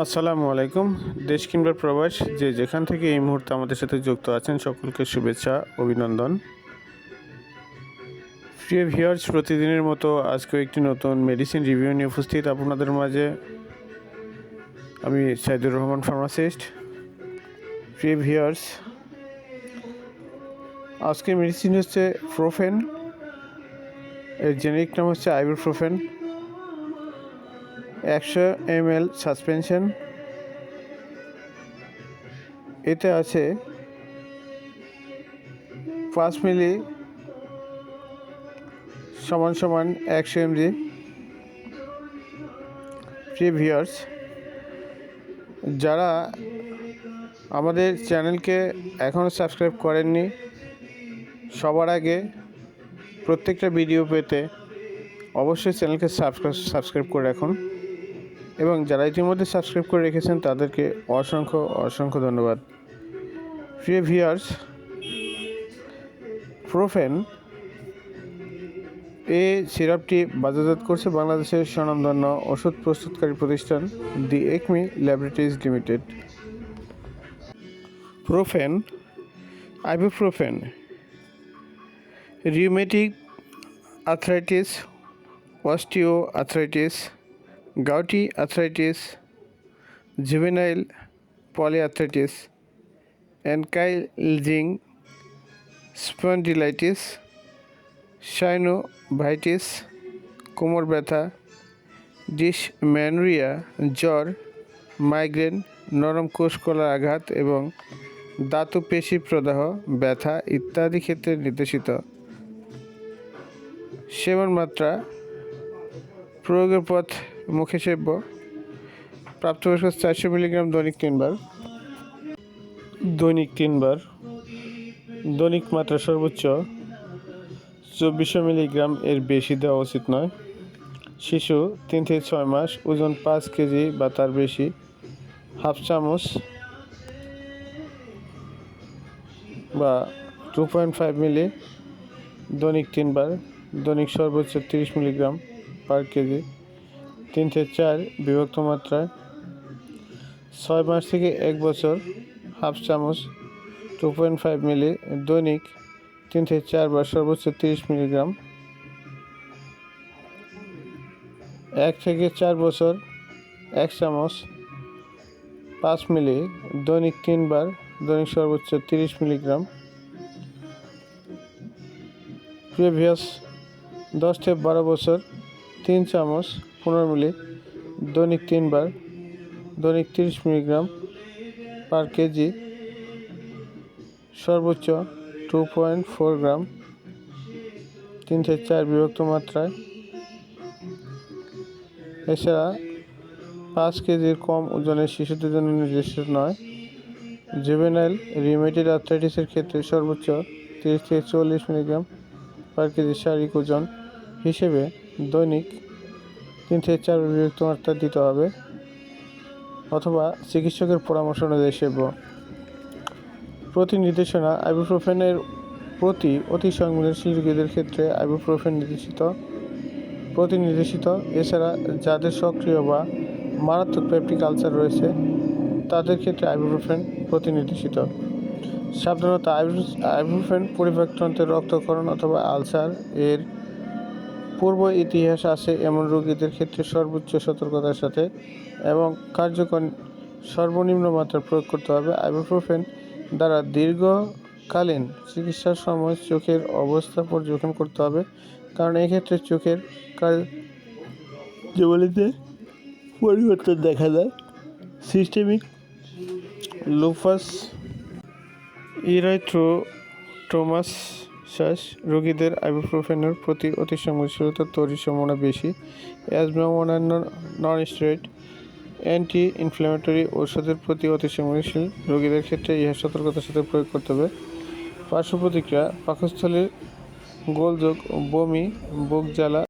আসসালামু আলাইকুম। দেশ কিংবা প্রবাস, যে যেখান থেকে এই মুহূর্তে আমাদের সাথে যুক্ত আছেন, সকলকে শুভেচ্ছা, অভিনন্দন। প্রিয় ভিউয়ার্স, প্রতিদিনের মতো আজকেও একটি নতুন মেডিসিন রিভিউ নিয়ে উপস্থিত আপনাদের মাঝে। আমি সাইদুর রহমান ফার্মাসিস্ট প্রিয় ভিউয়ার্স, আজকের মেডিসিন হচ্ছে প্রোফেন এর জেনেরিক নাম হচ্ছে আইবুপ্রোফেন একশো এম এল সাসপেনশন। এতে আছে পাঁচ মিলি সমান সমান একশো এমজি প্রিভিয়ার্স যারা আমাদের চ্যানেলকে এখনও সাবস্ক্রাইব করেননি, সবার আগে প্রত্যেকটা ভিডিও পেতে অবশ্যই চ্যানেলকে সাবস্ক্রাইব সাবস্ক্রাইব করে রাখুন। এবং যারা ইতিমধ্যে সাবস্ক্রাইব করে রেখেছেন তাদেরকে অসংখ্য অসংখ্য ধন্যবাদ। প্রিয় ভিউয়ার্স প্রোফেন এ সিরাপটি বাজারজাত করছে বাংলাদেশের স্বনামধন্য ওষুধ প্রস্তুতকারী প্রতিষ্ঠান the Acme laboratories limited. Profen ibuprofen rheumatic arthritis osteo arthritis gouty arthritis juvenile polyarthritis ankylosing spondylitis synovitis কোমর ব্যথা ডিসম্যানোরিয়া জ্বর মাইগ্রেন নরম কোষকলার আঘাত এবং দাতু পেশি প্রদাহ, ব্যথা ইত্যাদি ক্ষেত্রে নির্দেশিত। সেবন মাত্রা, প্রয়োগের পথ মুখে সেব্য প্রাপ্তবয়স্ক চারশো মিলিগ্রাম দৈনিক তিনবার। দৈনিক তিনবার। দৈনিক মাত্রা সর্বোচ্চ চব্বিশশো মিলিগ্রাম এর বেশি দেওয়া উচিত নয়। শিশু তিন থেকে ছয় মাস, ওজন পাঁচ কেজি বা তার বেশি। হাফ চামচ বা টু পয়েন্ট ফাইভ মিলি দৈনিক তিনবার। দৈনিক সর্বোচ্চ তিরিশ মিলিগ্রাম পার কেজি। তিন থেকে চার বিভক্ত মাত্রায়। ছয় মাস থেকে এক বছর হাফ চামচ টু পয়েন্ট ফাইভ মিলি দৈনিক তিন থেকে চারবার সর্বোচ্চ তিরিশ মিলিগ্রাম। এক থেকে চার বছর এক চামচ, পাঁচ মিলি দৈনিক তিনবার দৈনিক সর্বোচ্চ তিরিশ মিলিগ্রাম। প্রিভিয়াস, দশ থেকে বারো বছর, তিন চামচ পনেরো মিলি, দৈনিক তিনবার, দৈনিক তিরিশ মিলিগ্রাম পার কেজি, সর্বোচ্চ টু পয়েন্ট ফোর গ্রাম, তিন থেকে চার বিভক্ত মাত্রায়। এছাড়া পাঁচ কেজির কম ওজনের শিশুদের জন্য নির্দিষ্ট নয়। জুভেনাইল রিমেটেড আর্থ্রাইটিসের ক্ষেত্রে সর্বোচ্চ তিরিশ থেকে চল্লিশ মিলিগ্রাম পার কেজি শারীরিক ওজন হিসেবে দৈনিক তিন থেকে চার বিভক্ত মাত্রা দিতে হবে, অথবা চিকিৎসকের পরামর্শ অনুযায়ী সেব্য প্রতি নির্দেশনা আইবুপ্রোফেনের প্রতি অতি সংবেদনশীল রোগীদের ক্ষেত্রে আইবুপ্রোফেন নির্দেশিত। প্রতি নির্দেশিত এছাড়া যাদের সক্রিয় বা মারাত্মক পেপটিক আলসার রয়েছে, তাদের ক্ষেত্রে আইবুপ্রোফেন প্রতি নির্দেশিত সাধারণত আইবুপ্রোফেন পরিপাকতন্ত্রের রক্তকরণ অথবা আলসার এর পূর্ব ইতিহাস আছে এমন রোগীদের ক্ষেত্রে সর্বোচ্চ সতর্কতার সাথে এবং কার্যকর সর্বনিম্ন মাত্রা প্রয়োগ করতে হবে। আইবুপ্রোফেন দ্বারা দীর্ঘকালীন চিকিৎসার সময় চোখের অবস্থা পর্যবেক্ষণ করতে হবে, কারণ এক্ষেত্রে চোখের কার্যবলিতে পরিবর্তন দেখা যায় সিস্টেমিক লুফাস ইরাইথ্রোটোমাস শ্বাস, রোগীদের আইবুপ্রোফেনের প্রতি অতি সংবেদনশীলতা তৈরির সম্ভাবনা বেশি অ্যাজমা অন্যান্য নন স্টেরয়েড অ্যান্টি ইনফ্ল্যামেটরি ঔষধের প্রতি অতি সংবেদনশীল রোগীদের ক্ষেত্রে ইহা সতর্কতার সাথে প্রয়োগ করতে হবে। পার্শ্ব প্রতিক্রিয়া, পাকস্থলীর গোলযোগ, বমি, বুক জ্বালা